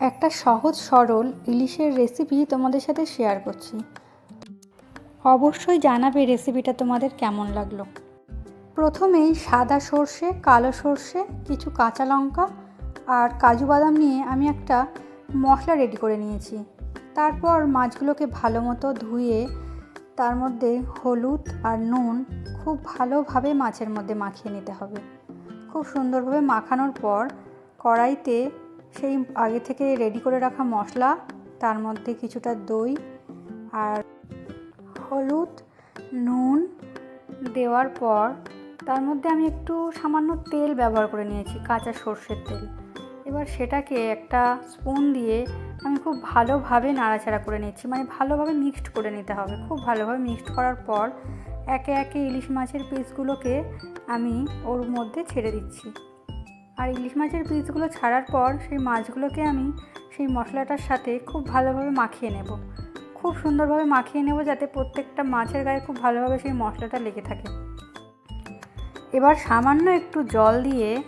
একটা সহজ, সরল, ইলিশের রেসিপি তোমাদের সাথে শেয়ার করছি। অবশ্যই জানাবে রেসিপিটা তোমাদের কেমন লাগল। প্রথমেই সাদা সর্ষে, কালো সর্ষে, কিছু কাঁচা লঙ্কা আর কাজু বাদাম নিয়ে আমি একটা মশলা রেডি করে নিয়েছি। তারপর মাছগুলোকে ভালো মতো ধুয়ে তার মধ্যে হলুদ আর নুন খুব ভালোভাবে মাছের মধ্যে মাখিয়ে নিতে হবে। খুব সুন্দরভাবে মাখানোর পর কড়াইতে সেই আগে থেকে রেডি করে রাখা মশলা, তার মধ্যে কিছুটা দই আর হলুদ, নুন দেওয়ার পর তার মধ্যে আমি একটু সামান্য তেল ব্যবহার করে নিয়েছি, কাঁচা সর্ষের তেল। এবার সেটাকে একটা স্পুন দিয়ে আমি খুব ভালোভাবে নাড়াচাড়া করে নিচ্ছি মানে ভালোভাবে মিক্সড করে নিতে হবে। খুব ভালোভাবে মিক্সড করার পর একে একে ইলিশ মাছের পিসগুলোকে আমি ওর মধ্যে ছেড়ে দিচ্ছি। আর ইলিশ মাছের পিসগুলো ছাড়ার পর সেই মাছগুলোকে আমি সেই মশলাটার সাথে খুব ভালোভাবে মাখিয়ে নেব। খুব সুন্দরভাবে মাখিয়ে নেব যাতে প্রত্যেকটা মাছের গায়ে খুব ভালোভাবে সেই মশলাটা লেগে থাকে। এবার সামান্য একটু জল দিয়ে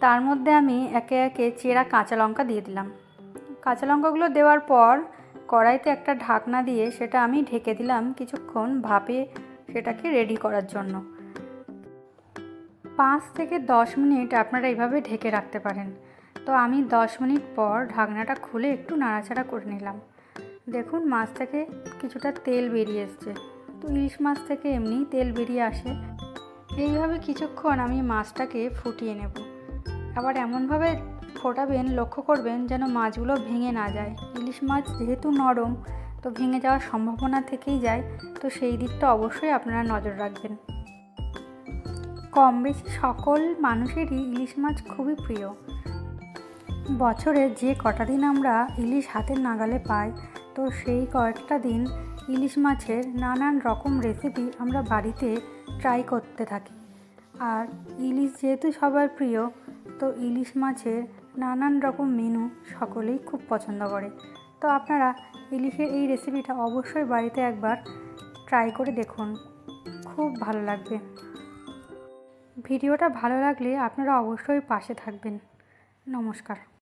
তার মধ্যে আমি একে একে চেরা কাঁচা লঙ্কা দিয়ে দিলাম। কাঁচা লঙ্কাগুলো দেওয়ার পর কড়াইতে একটা ঢাকনা দিয়ে সেটা আমি ঢেকে দিলাম কিছুক্ষণ ভাপে সেটাকে রেডি করার জন্য। পাঁচ থেকে দশ মিনিট আপনারা এইভাবে ঢেকে রাখতে পারেন। তো আমি দশ মিনিট পর ঢাকনাটা খুলে একটু নাড়াচাড়া করে নিলাম। দেখুন মাছ থেকে কিছুটা তেল বেরিয়ে এসছে। তো ইলিশ মাছ থেকে এমনি তেল বেরিয়ে আসে। এইভাবে কিছুক্ষণ আমি মাছটাকে ফুটিয়ে নেব। আবার এমনভাবে ফোটাবেন, লক্ষ্য করবেন যেন মাছগুলো ভেঙে না যায়। ইলিশ মাছ যেহেতু নরম, তো ভেঙে যাওয়ার সম্ভাবনা থেকেই যায়। তো সেই দিকটা অবশ্যই আপনারা নজর রাখবেন। কম বেশি সকল মানুষেরই ইলিশ মাছ খুবই প্রিয়। বছরে যে কটা দিন আমরা ইলিশ হাতের নাগালে পাই, তো সেই কয়েকটা দিন ইলিশ মাছের নানান রকম রেসিপি আমরা বাড়িতে ট্রাই করতে থাকি। আর ইলিশ যেহেতু সবার প্রিয়, তো ইলিশ মাছের নানান রকম মেনু সকলেই খুব পছন্দ করে। তো আপনারা ইলিশের এই রেসিপিটা অবশ্যই বাড়িতে একবার ট্রাই করে দেখুন। খুব ভালো লাগবে। ভিডিওটা ভালো লাগলে আপনারা অবশ্যই পাশে থাকবেন। নমস্কার।